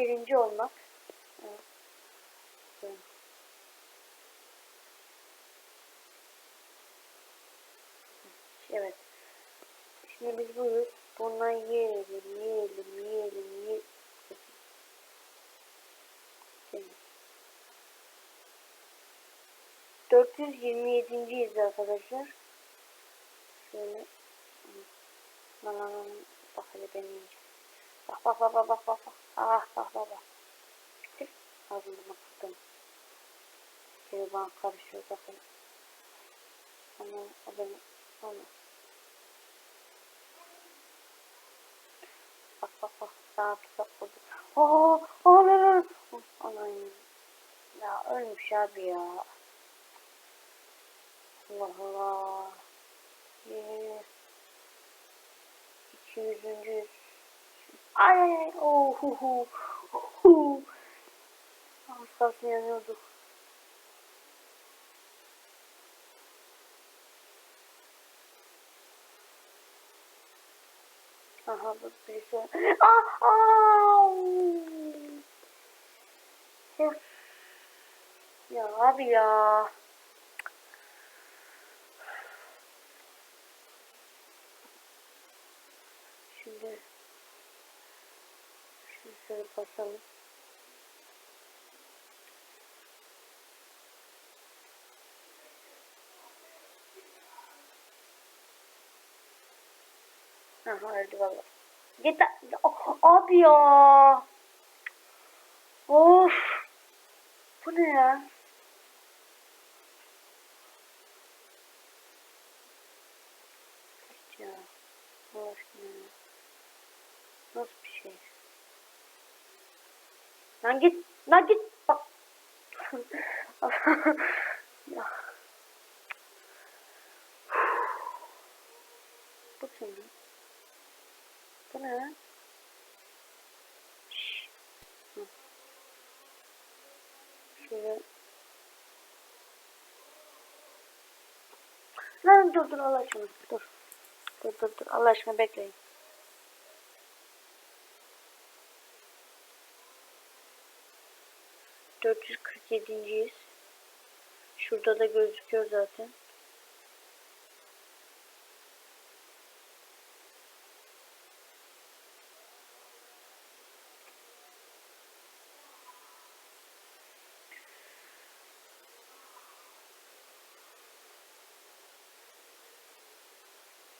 birinci olmak. Evet. Şimdi biz bunu bundan yiyelim, yiyelim, yiyelim, yiyelim. Şimdi. 427.yiz arkadaşlar. Şöyle. Lan. Bak hele ben yiyeceğim. Bak bak bak bak bak bak. Ah bak bak bak. Bitir. Ağzımda kırdım. Şöyle bana karışıyor bakın. Ama o benim. Olmaz. Bak bak bak. Daha tuzak buldum. Oo, oo, lan lan. Anam. Ya ölmüş abi ya. Allah Allah. Yes. 200. Ay ay ay. Oh, hu hu. Hu. Az kalsın. Aha bu birisi. Ah! Ya. Ya abi ya. Şimdi şunu şöyle basalım. Aha öldü valla. Git Oh, abi ya. Of. Bu ne? Ya. Allah aşkına. Nasıl bir şey? Lan git. Lan git. Bak. Bu kim? Bu ne? Şöyle. Lan dur dur Allah aşkına dur. Dur dur dur Allah aşkına bekleyin. Dört yüz kırk yedinciyiz. Şurada da gözüküyor zaten.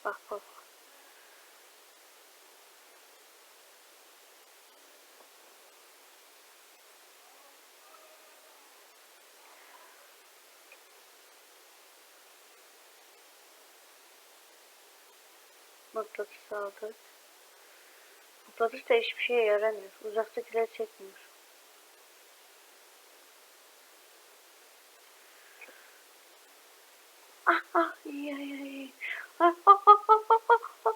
Bak bak. Mıknatıs aldık. Mıknatıs da hiçbir şeye yaramıyor. Uzaktakiler çekmiyor. Ah ah iyi iyi iyi. Ah ah ah ah ah ah ah.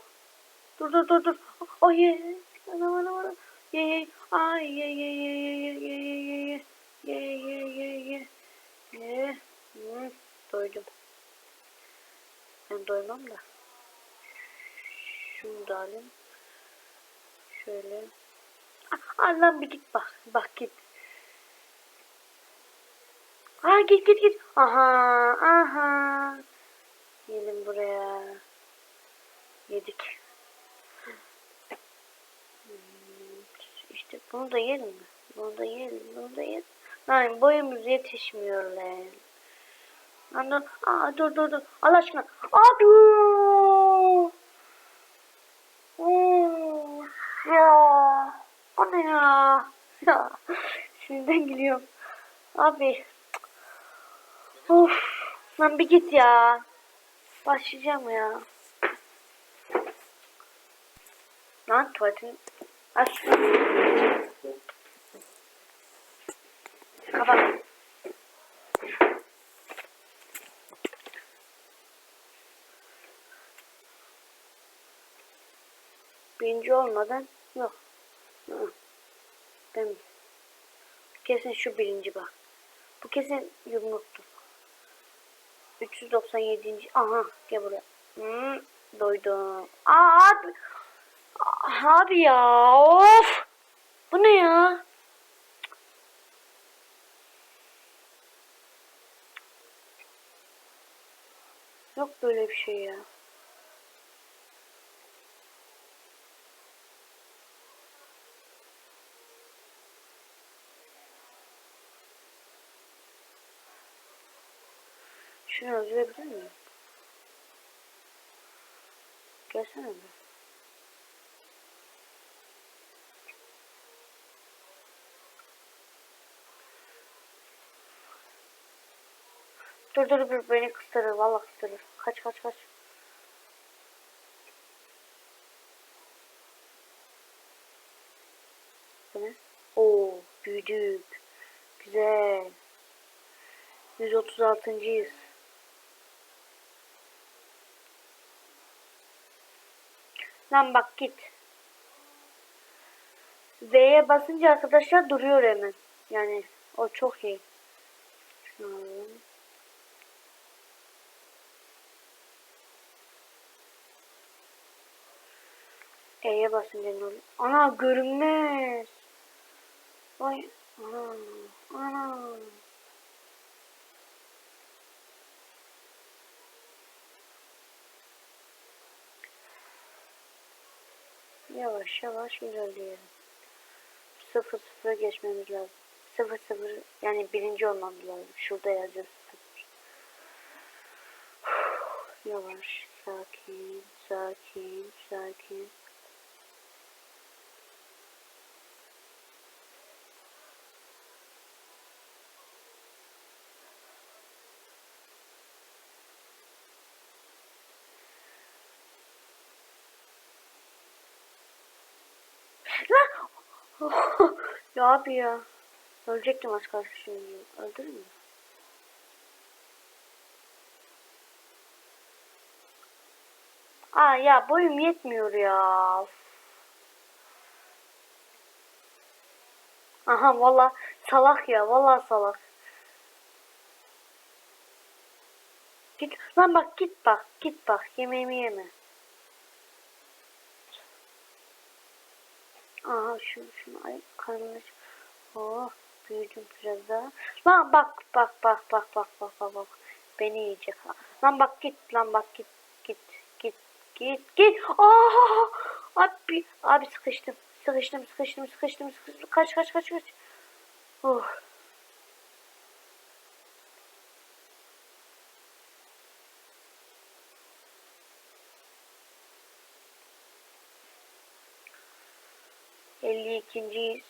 Dur dur dur dur. Oh ye. Ana ana ana. Ye ye. Ay ye ye ye ye ye ye ye ye. Ye ye ye ye. Ye. Hmm, doydum. Ben doymam da. Şunu. Şöyle. Lan bir git bak. Bak git. Aa git git git. Aha aha. Gelin buraya. Yedik. İşte bunu da yiyelim mi? Bunu da yiyelim, bunu da yiyelim. Hayır boyumuz yetişmiyor lan. Anladın? Aa dur dur dur. Allah aşkına. Aa dur. Of ya. O ne ya? Ya. Sinirden gülüyorum. Abi. Of. Lan bir git ya. Başlayacağım ya. Lan tuvaletin... Aç. Kapat. Birinci olmadan yok değil mi? Kesin şu birinci bak. Bu kesin yumruktu. 397. Aha gel buraya. Hmm, doydum. Aa, abi. Abi ya of. Bu ne ya? Yok böyle bir şey ya. Şunu öldürebilir miyim? Gelsene bir. Dur dur dur beni kıstırır vallahi kıstırır. Kaç kaç kaç. Bu ne? Oo büyüdük. Güzel. 136.yız. Lan bak git. V'ye basınca arkadaşlar duruyor hemen. Yani o çok iyi. Şunu. E'ye basınca ne oluyor? Ana görünmez. Vay ana ana. Yavaş yavaş ilerleyelim. Sıfır sıfıra geçmemiz lazım. Sıfır sıfır yani birinci olmamız lazım. Şurada yazıyor sıfır. Yavaş, sakin, sakin, sakin. Ya abi ya. Ölecektim az kalsın şimdi. Öldürür mü? Aa ya boyum yetmiyor ya. Aha valla salak ya valla salak. Git lan bak git bak git bak yemeğimi yeme. Aha şu şunu ay karnını Oh büyüdüm biraz daha. Lan bak bak bak bak bak bak bak bak. Beni yiyecek. Lan bak git lan bak git git git git git. Aa! Abi abi sıkıştım. Sıkıştım sıkıştım sıkıştım sıkıştım. Kaç kaç kaç kaç. Oh. Elli ikinciyiz.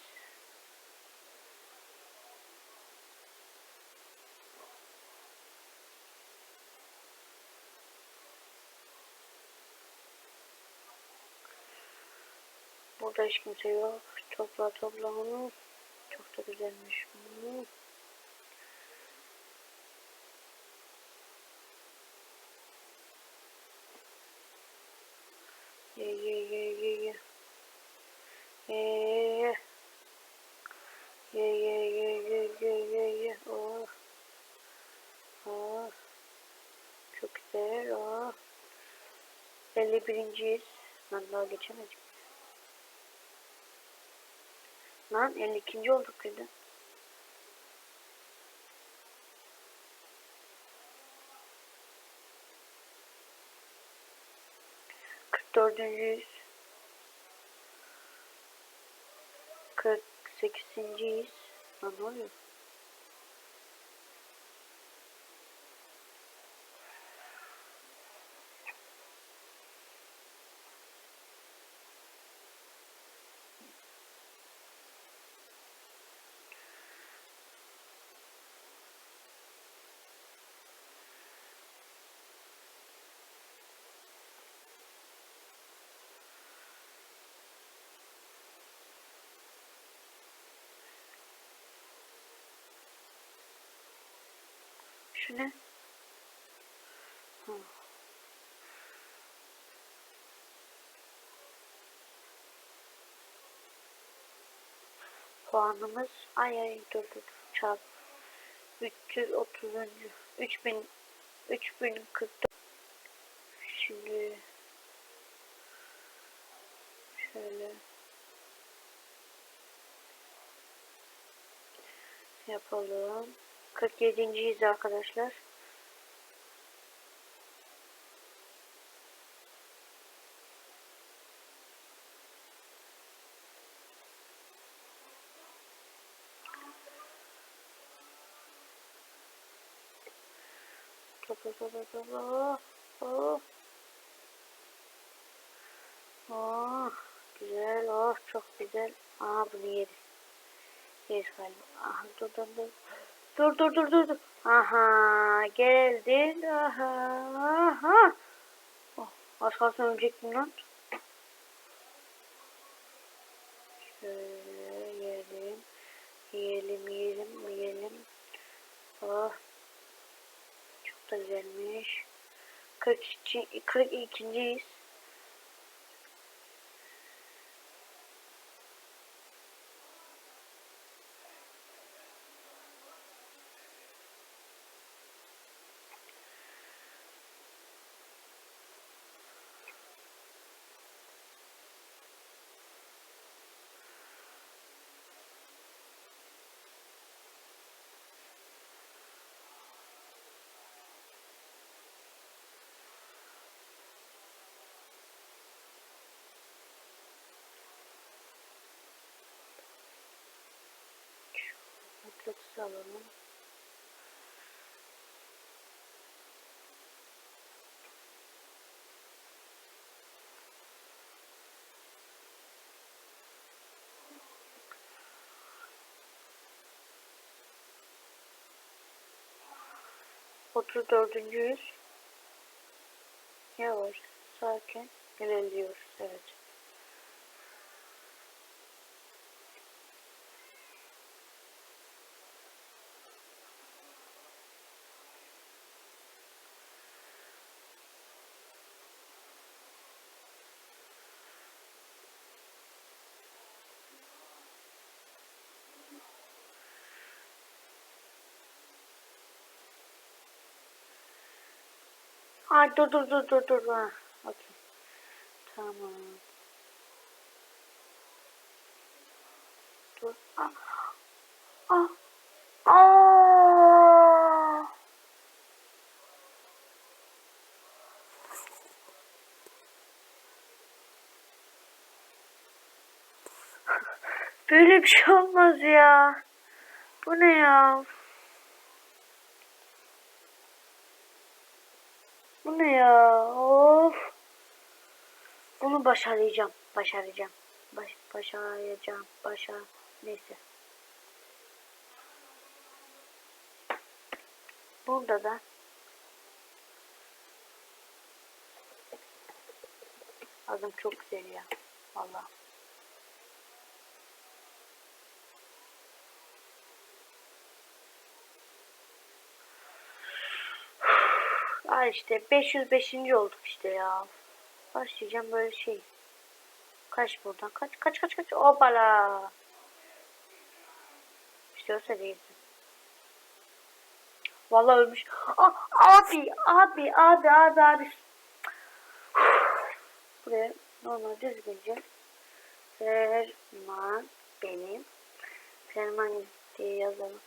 Burada hiç kimse yok. Topla topla onu. Çok da güzelmiş. Ye ye ye ye. Ye ye ye. Ye ye ye ye ye ye ye. Oh. Oh. Çok güzel. Oh. 51.yiz. Ben daha geçemedim. Lan 52. olduk. Kırk dördüncüyüz. 8 8 diz Anônimo. Oluyor? Şu ne? Ha. Puanımız ay ay dur dur çarp 330. 3000 3044 Şimdi şöyle yapalım. 47.yiz arkadaşlar. Oh, oh. Oh, güzel, oh çok güzel. Aa bunu yeriz. Yeriz galiba. Ah, dur dur dur. Dur dur dur dur. Aha geldin. Aha. Aha. Oh, az kalsın ölecektim lan. Şöyle yiyelim. Yiyelim yiyelim yiyelim. Oh. Çok da güzelmiş. 42. 42.yiz. Mutlu alalım. Otuz dördüncüyüz. Yavaş, sakin ilerliyoruz. Evet. Ay dur dur dur dur dur. Ha. Okey. Tamam. Dur. Ah. Ah. Ah. Böyle bir şey olmaz ya. Bu ne ya? Ne ya? Of. Bunu başaracağım. Başaracağım. Baş, başaracağım. Başar. Neyse. Burada da Adım çok güzel ya. Vallahi. Aa işte 505. olduk işte ya. Başlayacağım böyle şey. Kaç buradan? Kaç kaç kaç kaç. Obala. İşte olsa değilsin. Vallahi ölmüş. Ah, abi abi abi abi abi. Buraya normal düzgünce Ferman benim. Ferman diye yazalım.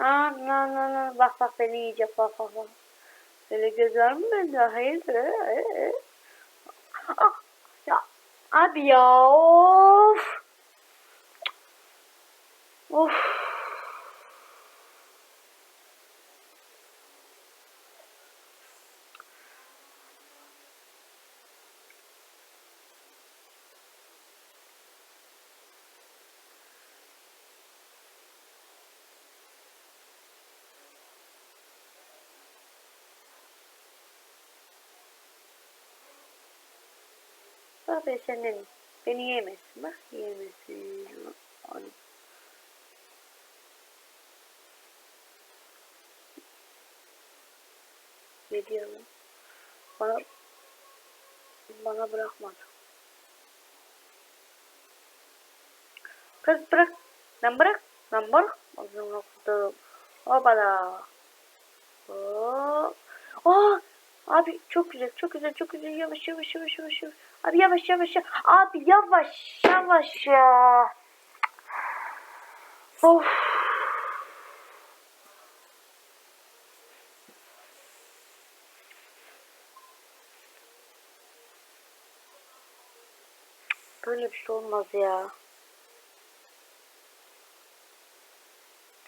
Aa, na na na bak bak beni yiyecek bak bak bak. Öyle göz var mı bende? Hayırdır? Ee, ee. Ah, ya abi ya. Of. Bak be senin. Beni yiyemezsin. Bak yiyemezsin. Onu. Ne diyor lan? Bana bana bırakmadı. Kız bırak. Lan bırak. Lan bırak. Ağzını okudum. Hopala. Hop. Oh. Abi çok güzel, çok güzel, çok güzel. Yavaş, yavaş, yavaş, yavaş. yavaş. Abi yavaş yavaş ya. Abi yavaş yavaş ya. Of. Böyle bir şey olmaz ya.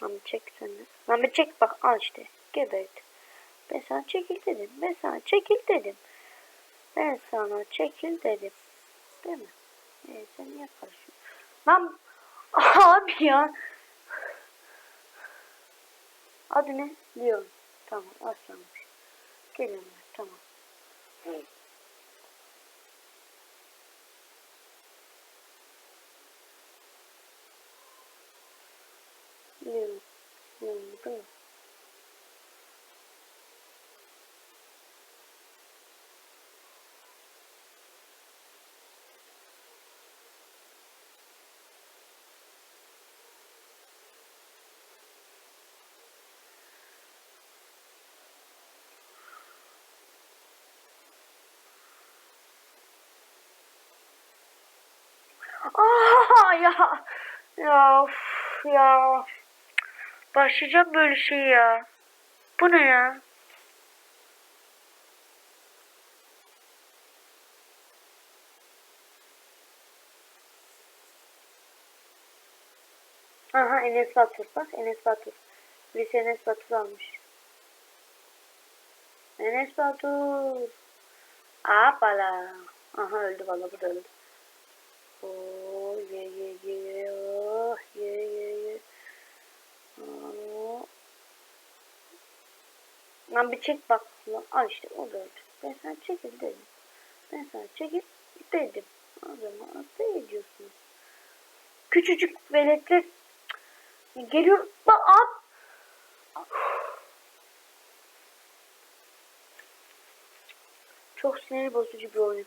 Lan çek seni. Lan bir çek bak al işte. Gebert. Ben sana çekil dedim. Ben sana çekil dedim. Ben sana çekil dedim. Değil mi? Ee, sen niye karışıyorsun? Lan abi ya. Adı ne? Leon. Tamam aslanmış. Gelin tamam. Leon. Leon değil Aa ya. Ya of ya. Başlayacak böyle şey ya. Bu ne ya? Aha Enes Batur bak Enes Batur. Birisi Enes Batur almış. Enes Batur. Apala. Aha öldü valla bu da öldü. Oo ye ye ye oh ye ye ye. Oo. Lan bir çek bak. Al işte o da. Ben sana çekil dedim. Ben sana çekil dedim. O zaman ne ediyorsunuz? Küçücük veletler geliyor. Bak at. Çok sinir bozucu bir oyun.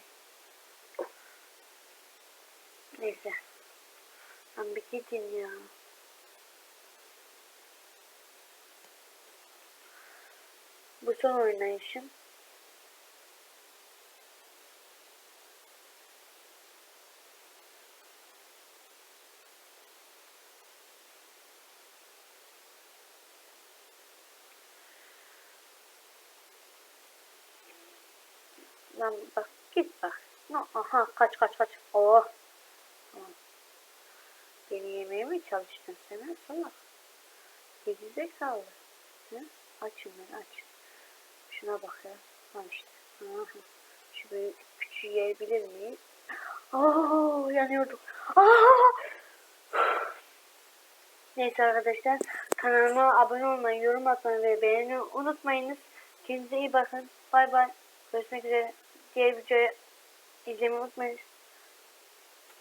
Neyse. Lan bir gidin ya. Son oynayışım. Lan bak git bak. No, aha kaç kaç kaç. Oh. Beni yemeye mi çalıştın sen salak? Gezi zekalı. Hı? Açım ben aç. Şuna bak ya. Ha işte. Şu böyle küçüğü yiyebilir miyiz? Aa, yanıyorduk. Neyse arkadaşlar kanalıma abone olmayı, yorum atmayı ve beğeni unutmayınız. Kendinize iyi bakın. Bay bay. Görüşmek üzere. Diğer videoyu izlemeyi unutmayın.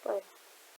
Böyle.